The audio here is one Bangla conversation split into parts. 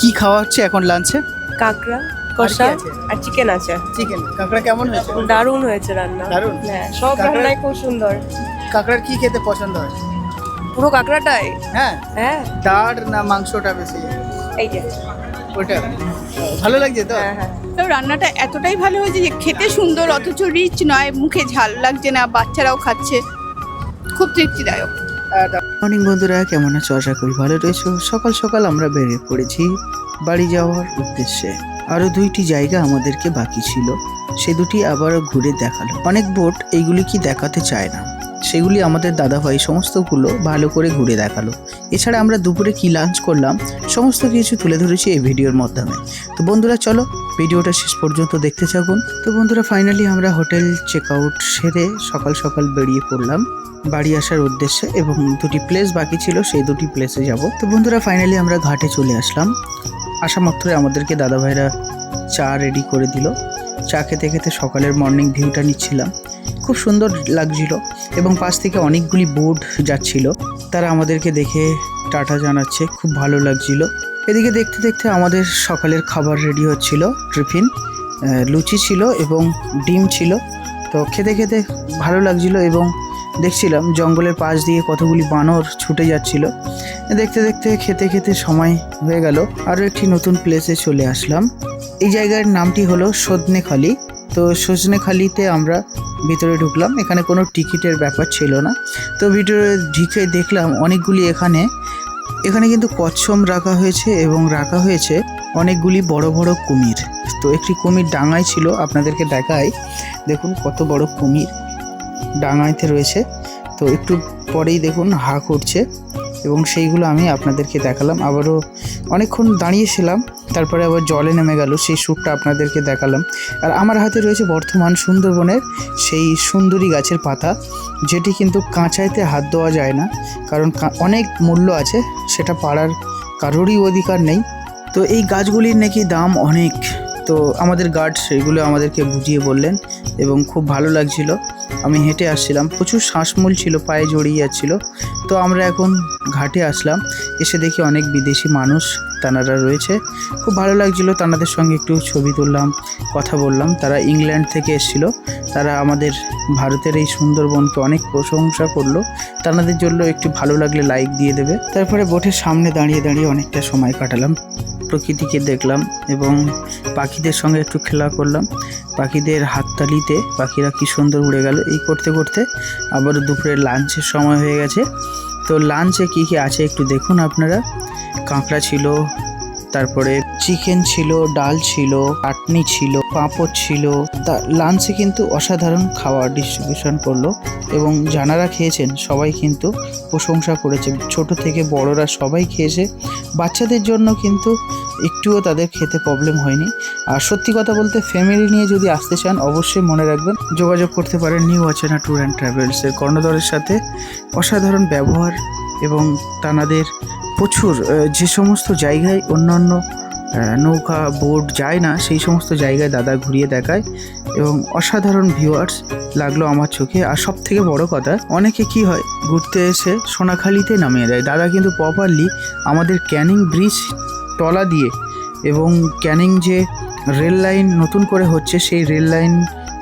কি খাওয়া হচ্ছে এখন লাঞ্চে কাঁকড়া কষা আর চিকেন আছে। চিকেন কাঁকড়া কেমন হয়েছে? দারুণ হয়েছে রান্না। দারুণ? হ্যাঁ সব রান্নাই খুব সুন্দর। কাঁকড়ার কি খেতে পছন্দ হয়? পুরো কাঁকড়াটাই? হ্যাঁ। হ্যাঁ। দাঁড় না মাংসটা বেশি? এই যে। ওটা ভালো লাগছে তো? হ্যাঁ হ্যাঁ। তো রান্নাটা এতটাই ভালো হয়েছে যে খেতে সুন্দর অথচ রিচ নয় মুখে ঝাল লাগছে না বাচ্চারাও খাচ্ছে। খুব তৃপ্তিদায়ক। মর্নিং বন্ধুরা, কেমন আছো? আশা করি ভালো রয়েছো। সকাল সকাল আমরা বেরিয়ে পড়েছি বাড়ি যাওয়ার উদ্দেশ্যে। আরও দুইটি জায়গা আমাদেরকে বাকি ছিল। সে দুটি আবারও ঘুরে দেখাল। অনেক বোট এইগুলি কি দেখাতে চায় না। সেগুলি আমাদের দাদাভাই সমস্তগুলো ভালো করে ঘুরে দেখাল। এছাড়া আমরা দুপুরে কি লাঞ্চ করলাম, সমস্ত কিছু তুলে ধরেছি এই ভিডিওর মাধ্যমে। তো বন্ধুরা, চলো ভিডিওটা শেষ পর্যন্ত দেখতে থাকুন। তো বন্ধুরা ফাইনালি আমরা হোটেল চেক আউট সেরে সকাল সকাল বেরিয়ে পড়লাম। বাড়ি আসার উদ্দেশ্যে এবং দুটি প্লেস বাকি ছিল, সেই দুটি প্লেসে যাব। তো বন্ধুরা ফাইনালি আমরা ঘাটে চলে আসলাম। আসা মাত্রই আমাদেরকে দাদা ভাইরা চা রেডি করে দিল। চা খেতে খেতে সকালের মর্নিং ভিউটা নিচ্ছিলাম। খুব সুন্দর লাগছিল এবং পাশ থেকে অনেকগুলি বোর্ড যাচ্ছিল। তারা আমাদেরকে দেখে টাটা জানাচ্ছে, খুব ভালো লাগছিল। এদিকে দেখতে দেখতে আমাদের সকালের খাবার রেডি হচ্ছিল টিফিন লুচি ছিল এবং ডিম ছিল। তো খেতে খেতে ভালো লাগছিল এবং দেখছিলাম জঙ্গলের পাশ দিয়ে কতগুলি বানর ছুটে যাচ্ছিল। দেখতে দেখতে খেতে খেতে সময় হয়ে গেল, আরও একটি নতুন প্লেসে চলে আসলাম। এই জায়গার নামটি হলো সজনেখালি। তো সজনেখালিতে আমরা ভিতরে ঢুকলাম, এখানে কোনো টিকিটের ব্যাপার ছিল না। তো ভিতরে ঢিকে দেখলাম অনেকগুলি এখানে এখানে কিন্তু কচ্ছম রাখা হয়েছে এবং রাখা হয়েছে অনেকগুলি বড় বড় কুমির। তো একটি কুমির ডাঙায় ছিল, আপনাদেরকে দেখাই। দেখুন কত বড় কুমির। ডাঙাইতে রয়েছে। তো একটু পরেই দেখুন হা করছে এবং সেইগুলো আমি আপনাদেরকে দেখালাম। আবারও অনেকক্ষণ দাঁড়িয়েছিলাম, তারপরে আবার জলে নেমে গেল, সেই শ্যুটটা আপনাদেরকে দেখালাম। আর আমার হাতে রয়েছে বর্তমান সুন্দরবনের সেই সুন্দরী গাছের পাতা, যেটি কিন্তু কাঁচাইতে হাত দেওয়া যায় না, কারণ অনেক মূল্য আছে, সেটা পাড়ার কারোরই অধিকার নেই। তো এই গাছগুলির নাকি দাম অনেক। তো আমাদের গার্ড সেইগুলো আমাদেরকে বুঝিয়ে বললেন এবং খুব ভালো লাগছিল। আমি হেঁটে আসছিলাম। প্রচুর শ্বাসমূল ছিল, পায়ে জড়িয়ে যাচ্ছিল। তো আমরা এখন ঘাটে আসলাম। এসে দেখি অনেক বিদেশি মানুষ তানারা রয়েছে। খুব ভালো লাগছিল, তানাদের সঙ্গে একটু ছবি তুললাম, কথা বললাম। তারা ইংল্যান্ড থেকে এসেছিল। তারা আমাদের, ভারতের এই সুন্দরবনকে অনেক প্রশংসা করল। তানাদের জন্য একটু ভালো লাগলে লাইক দিয়ে দেবে। তারপরে বোটের সামনে দাঁড়িয়ে দাঁড়িয়ে অনেকটা সময় কাটালাম। প্রকৃতিকে দেখলাম এবং পাখিদের সঙ্গে একটু খেলা করলাম। পাখিদের হাততালিতে পাখিরা কী সুন্দর উড়ে গেল। এই করতে করতে আবার দুপুরে লাঞ্চের সময় হয়ে গেছে। তো লাঞ্চে কী কী আছে একটু দেখুন আপনারা। কাঁকড়া ছিল তারপরে চিকেন ছিল, ডাল ছিল চাটনি ছিল, পাঁপড় ছিল। তা লাঞ্চে কিন্তু অসাধারণ খাবার ডিস্ট্রিবিউশন করল এবং যারা খেয়েছেন, সবাই কিন্তু প্রশংসা করেছে। ছোট থেকে বড়রা সবাই খেয়েছে। বাচ্চাদের জন্য কিন্তু একটুও তাদের খেতে প্রবলেম হয়নি। আর সত্যি কথা বলতে ফ্যামিলি নিয়ে যদি আসতে চান, অবশ্যই মনে রাখবেন, যোগাযোগ করতে পারেন নিউ অচেনা ট্যুর অ্যান্ড ট্রাভেলসের কর্ণধরের সাথে। অসাধারণ ব্যবহার এবং তানাদের প্রচুর যে সমস্ত জায়গায় অন্যান্য নৌকা, বোট যায় না, সেই সমস্ত জায়গায় দাদা ঘুরিয়ে দেখায় এবং অসাধারণ ভিউয়ার্স লাগল আমার চোখে। আর সব থেকে বড় কথা, অনেকে কি হয়, ঘুরতে এসে সোনাখালিতে নামিয়ে দেয়। দাদা কিন্তু প্রপারলি আমাদের ক্যানিং ব্রিজ তলা দিয়ে এবং ক্যানিং যে রেল লাইন নতুন করে হচ্ছে, সেই রেল লাইন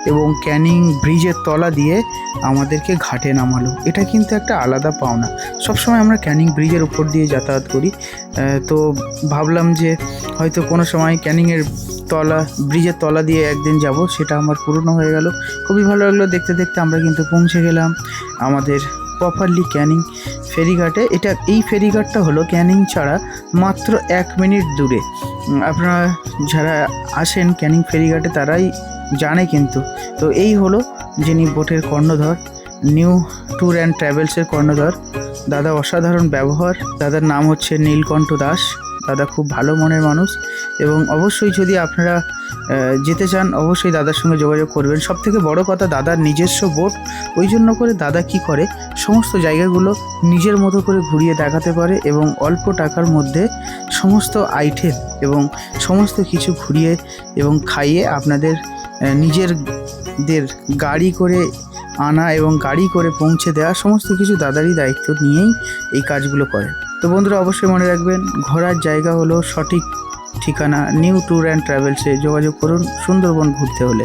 এবং ক্যানিং ব্রিজের তলা দিয়ে আমাদেরকে ঘাটে নামালো। এটা কিন্তু একটা আলাদা পাওনা। সবসময় আমরা ক্যানিং ব্রিজের উপর দিয়ে যাতায়াত করি। তো ভাবলাম যে হয়তো কোনো সময় ক্যানিংয়ের তলা, ব্রিজের তলা দিয়ে একদিন যাব, সেটা আমার পূর্ণ হয়ে গেল। খুবই ভালো লাগল দেখতে দেখতে আমরা কিন্তু পৌঁছে গেলাম আমাদের প্রপারলি ক্যানিং ফেরিঘাটে। এটা, এই ফেরিঘাটটা হলো ক্যানিং ছাড়া মাত্র এক মিনিট দূরে। আপনারা যারা আসেন ক্যানিং ফেরিঘাটে, তারাই জানে কিন্তু। তো এই হলো যিনি বোটের কর্ণধর, নিউ ট্যুর অ্যান্ড ট্রাভেলসের কর্ণধর। দাদা অসাধারণ ব্যবহার, দাদার নাম হচ্ছে নীলকণ্ঠ দাস। দাদা খুব ভালো মনের মানুষ এবং অবশ্যই যদি আপনারা যেতে চান, অবশ্যই দাদার সঙ্গে যোগাযোগ করবেন। সব থেকে বড় কথা, দাদার নিজস্ব বোট, ওই জন্য করে দাদা কি করে, সমস্ত জায়গাগুলো নিজের মতো করে ঘুরিয়ে দেখাতে পারে এবং অল্প টাকার মধ্যে সমস্ত আইটেম এবং সমস্ত কিছু ঘুরিয়ে এবং খাইয়ে আপনাদের আহ, নিজেরদের গাড়ি করে আনা এবং গাড়ি করে পৌঁছে দেওয়া সমস্ত কিছু দাদারই দায়িত্ব নিয়েই এই কাজগুলো করে তো বন্ধুরা অবশ্যই মনে রাখবেন ঘোরার জায়গা হলো সঠিক ঠিকানা নিউ ট্যুর অ্যান্ড ট্রাভেলসে যোগাযোগ করুন সুন্দরবন ঘুরতে হলে।